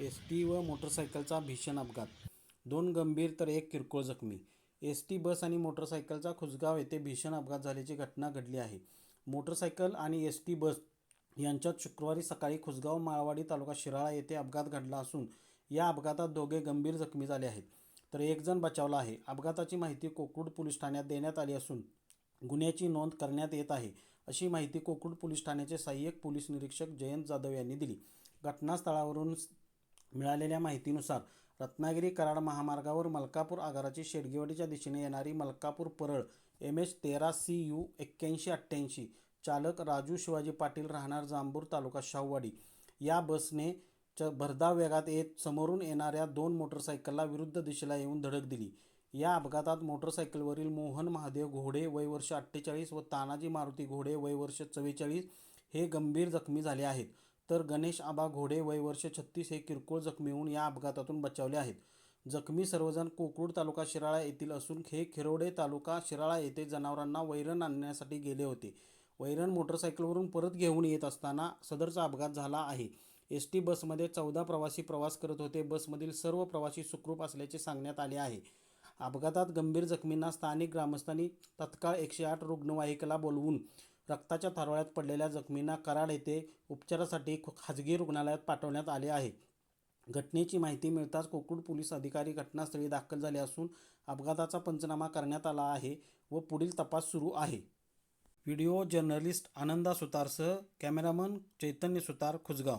S T व मोटरसायकलचा भीषण अपघात. दोन गंभीर तर एक किरकोळ जखमी. एस टी बस आणि मोटरसायकलचा खुसगाव येथे भीषण अपघात झाल्याची घटना घडली आहे. मोटरसायकल आणि एस टी बस यांच्यात शुक्रवारी सकाळी खुसगाव माळवाडी तालुका शिराळा येथे अपघात घडला असून या अपघातात दोघे गंभीर जखमी झाले आहेत. तर एकजण बचावला आहे. अपघाताची माहिती कोकरूड पोलीस ठाण्यात देण्यात आली असून गुन्ह्याची नोंद करण्यात येत आहे अशी माहिती कोकरूड पोलीस ठाण्याचे सहाय्यक पोलीस निरीक्षक जयंत जाधव यांनी दिली. घटनास्थळावरून मिळालेल्या माहितीनुसार रत्नागिरी कराड महामार्गावर मलकापूर आगाराची शेडगेवाडीच्या दिशेने येणारी मलकापूर परळ एम एच तेरा सी यू एक्क्याऐंशी अठ्ठ्याऐंशी चालक राजू शिवाजी पाटील राहणार जांभूर तालुका शाहूवाडी. या बसने च भरधाव वेगात येत समोरून येणाऱ्या दोन मोटरसायकलला विरुद्ध दिशेला येऊन धडक दिली. या अपघातात मोटरसायकलवरील मोहन महादेव घोडे वय वर्ष अठ्ठेचाळीस व तानाजी मारुती घोडे वयवर्ष चव्वेचाळीस हे गंभीर जखमी झाले आहेत. तर गणेश आबा घोडे वय वर्ष छत्तीस हे किरकोळ जखमी होऊन या अपघातातून बचावले आहेत. जखमी सर्वजण कोकरूड तालुका शिराळा येथील असून हे खिरोडे तालुका शिराळा येथे जनावरांना वैरण आणण्यासाठी गेले होते. वैरण मोटरसायकलवरून परत घेऊन येत असताना सदरचा अपघात झाला आहे. एस टी बसमध्ये चौदा प्रवासी प्रवास करत होते. बसमधील सर्व प्रवासी सुखरूप असल्याचे सांगण्यात आले आहे. अपघातात गंभीर जखमींना स्थानिक ग्रामस्थांनी तत्काळ एकशे आठ रुग्णवाहिकेला बोलवून रक्ताच्या थारोळ्यात पडलेल्या जखमींना कराड येथे उपचारासाठी खाजगी रुग्णालयात पाठवण्यात आले आहे. घटनेची माहिती मिळताच कोकरूड पोलीस अधिकारी घटनास्थळी दाखल झाले असून अपघाताचा पंचनामा करण्यात आला आहे व पुढील तपास सुरू आहे. व्हिडिओ जर्नलिस्ट आनंदा सुतारसह कॅमेरामन चैतन्य सुतार खुजगाव